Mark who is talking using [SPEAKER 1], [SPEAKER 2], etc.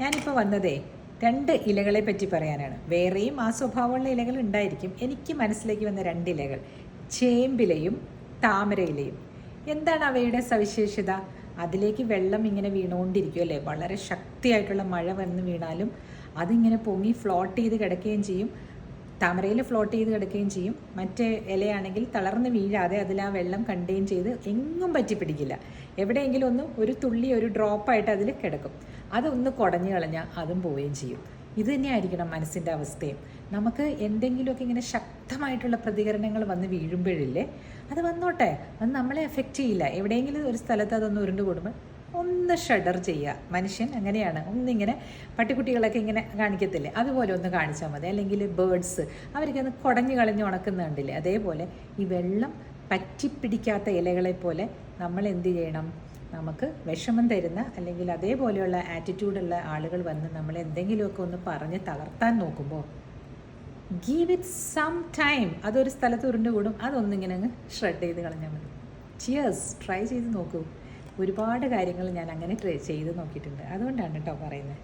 [SPEAKER 1] ഞാനിപ്പോൾ വന്നതേ രണ്ട് ഇലകളെ പറ്റി പറയാനാണ്. വേറെയും ആ സ്വഭാവമുള്ള ഇലകൾ ഉണ്ടായിരിക്കും. എനിക്ക് മനസ്സിലേക്ക് വന്ന രണ്ട് ഇലകൾ. ചേമ്പിലയും താമരയിലയും. എന്താണ് അവയുടെ സവിശേഷത? അതിലേക്ക് വെള്ളം ഇങ്ങനെ വീണുകൊണ്ടിരിക്കും അല്ലേ? വളരെ ശക്തിയായിട്ടുള്ള മഴ വന്ന് വീണാലും അതിങ്ങനെ പൊങ്ങി ഫ്ലോട്ട് ചെയ്ത് കിടക്കുകയും ചെയ്യും. താമരയിൽ ഫ്ലോട്ട് ചെയ്ത് കിടക്കുകയും ചെയ്യും. മറ്റേ ഇലയാണെങ്കിൽ തളർന്ന് വീഴാതെ അതിൽ ആ വെള്ളം കണ്ടെയ്ൻ ചെയ്ത് എങ്ങും പറ്റി പിടിക്കില്ല എവിടെയെങ്കിലും ഒന്ന് ഒരു തുള്ളി ഒരു ഡ്രോപ്പായിട്ട് അതിൽ കിടക്കും. അതൊന്ന് കുടഞ്ഞു കളഞ്ഞാൽ അതും പോവുകയും ചെയ്യും. ഇത് തന്നെയായിരിക്കണം മനസ്സിന്റെ അവസ്ഥയും. നമുക്ക് എന്തെങ്കിലുമൊക്കെ ഇങ്ങനെ ശക്തമായിട്ടുള്ള പ്രതികരണങ്ങൾ വന്ന് വീഴുമ്പോഴില്ലേ അത് വന്നോട്ടെ. അത് നമ്മളെ എഫക്റ്റ് ചെയ്യില്ല. എവിടെയെങ്കിലും ഒരു സ്ഥലത്ത് അതൊന്ന് ഉരുണ്ട് കൂടുമ്പോൾ ഒന്ന് ഷഡർ ചെയ്യുക. മനുഷ്യൻ അങ്ങനെയാണ്. ഒന്നിങ്ങനെ പട്ടിക്കുട്ടികളൊക്കെ ഇങ്ങനെ കാണിക്കത്തില്ലേ? അതുപോലെ ഒന്ന് കാണിച്ചാൽ മതി. അല്ലെങ്കിൽ ബേഡ്സ് അവർക്കൊന്ന് കുടഞ്ഞു കളഞ്ഞ് ഉണക്കുന്നുണ്ടല്ലേ? അതേപോലെ ഈ വെള്ളം പറ്റിപ്പിടിക്കാത്ത ഇലകളെ പോലെ നമ്മൾ എന്ത് ചെയ്യണം? നമുക്ക് വിഷമം തരുന്ന അല്ലെങ്കിൽ അതേപോലെയുള്ള ആറ്റിറ്റ്യൂഡുള്ള ആളുകൾ വന്ന് നമ്മൾ എന്തെങ്കിലുമൊക്കെ ഒന്ന് പറഞ്ഞ് തളർത്താൻ നോക്കുമ്പോൾ ഗീവ് ഇറ്റ് സം ടൈം അതൊരു സ്ഥലത്ത് ഉരുണ്ട് കൂടും അതൊന്നിങ്ങനെ അങ്ങ് ഷ്രെഡ് ചെയ്ത് കളഞ്ഞാൽ മതി. ചിയേഴ്സ് ട്രൈ ചെയ്ത് നോക്കൂ. ഒരുപാട് കാര്യങ്ങൾ ഞാൻ അങ്ങനെ ട്രൈ ചെയ്ത് നോക്കിയിട്ടുണ്ട്. അതുകൊണ്ടാണ് കേട്ടോ പറയുന്നത്.